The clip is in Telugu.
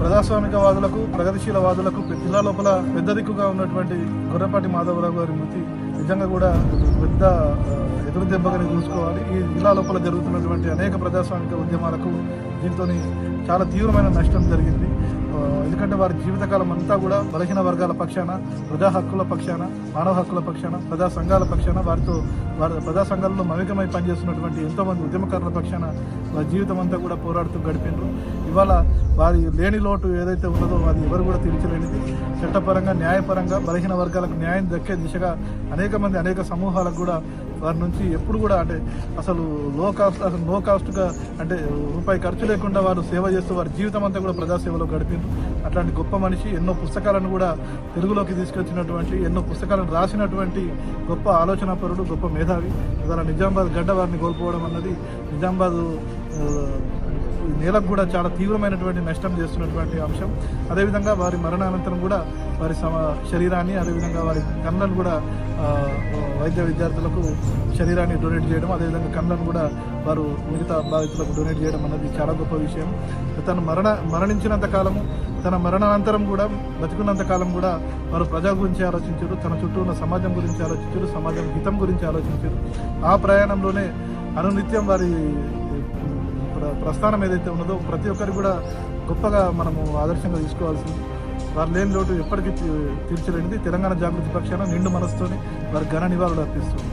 ప్రజాస్వామికవాదులకు ప్రగతిశీలవాదులకు జిల్లా లోపల పెద్ద దిక్కుగా ఉన్నటువంటి గొర్రెపాటి మాధవరావు గారి మృతి నిజంగా కూడా పెద్ద ఎదురు దెబ్బగానే చూసుకోవాలి. ఈ జిల్లా లోపల జరుగుతున్నటువంటి అనేక ప్రజాస్వామిక ఉద్యమాలకు దీంతో చాలా తీవ్రమైన నష్టం జరిగింది. ఎందుకంటే వారి జీవితకాలం అంతా కూడా బలహీన వర్గాల పక్షాన ప్రజా హక్కుల పక్షాన మానవ హక్కుల పక్షాన ప్రజా సంఘాల పక్షాన వారితో వారి ప్రజా సంఘాలలో మమికమై పనిచేస్తున్నటువంటి ఎంతో మంది ఉద్యమకారుల పక్షాన వారి జీవితం అంతా కూడా పోరాడుతూ గడిపిండ్రు ఇవాళ వారి లేని లోటు ఏదైతే ఉన్నదో అది ఎవరు కూడా తీర్చలేనిది. చట్టపరంగా న్యాయపరంగా బలహీన వర్గాలకు న్యాయం దక్కే దిశగా అనేక మంది అనేక సమూహాలకు కూడా వారి నుంచి ఎప్పుడు కూడా అంటే అసలు లో కాస్ట్ అసలు నో కాస్ట్గా అంటే రూపాయి ఖర్చు లేకుండా వారు సేవ చేస్తూ వారి జీవితం అంతా కూడా ప్రజాసేవలో గడిపిండ్రు అట్లాంటి గొప్ప మనిషి ఎన్నో పుస్తకాలను కూడా తెలుగులోకి తీసుకొచ్చినటువంటి ఎన్నో పుస్తకాలను రాసినటువంటి గొప్ప ఆలోచనాపరుడు గొప్ప మేధావి. ఇవాళ నిజామాబాద్ గడ్డ వారిని కోల్పోవడం అన్నది నిజామాబాద్ నేలకు కూడా చాలా తీవ్రమైనటువంటి నష్టం చేస్తున్నటువంటి అంశం. అదేవిధంగా వారి మరణానంతరం కూడా వారి సమ శరీరాన్ని అదేవిధంగా వారి కళ్ళను కూడా వైద్య విద్యార్థులకు శరీరాన్ని డొనేట్ చేయడం అదేవిధంగా కళ్ళను కూడా వారు మిగతా బాధితులకు డొనేట్ చేయడం అనేది చాలా గొప్ప విషయం. తను మరణ మరణించినంత కాలము తన మరణానంతరం కూడా బతికున్నంత కాలం కూడా వారు ప్రజల గురించి ఆలోచించారు తన చుట్టూ ఉన్న సమాజం గురించి ఆలోచించారు సమాజం హితం గురించి ఆలోచించారు. ఆ ప్రయాణంలోనే అనునిత్యం వారి ప్రస్థానం ఏదైతే ఉన్నదో ప్రతి ఒక్కరికి కూడా గొప్పగా మనము ఆదర్శంగా తీసుకోవాల్సింది. వారు లేని లోటు ఎప్పటికీ తీర్చలేనిది. తెలంగాణ జాగృతి పక్షాన నిండు మనసుతోని వారి ఘన నివాళులు అర్పిస్తుంది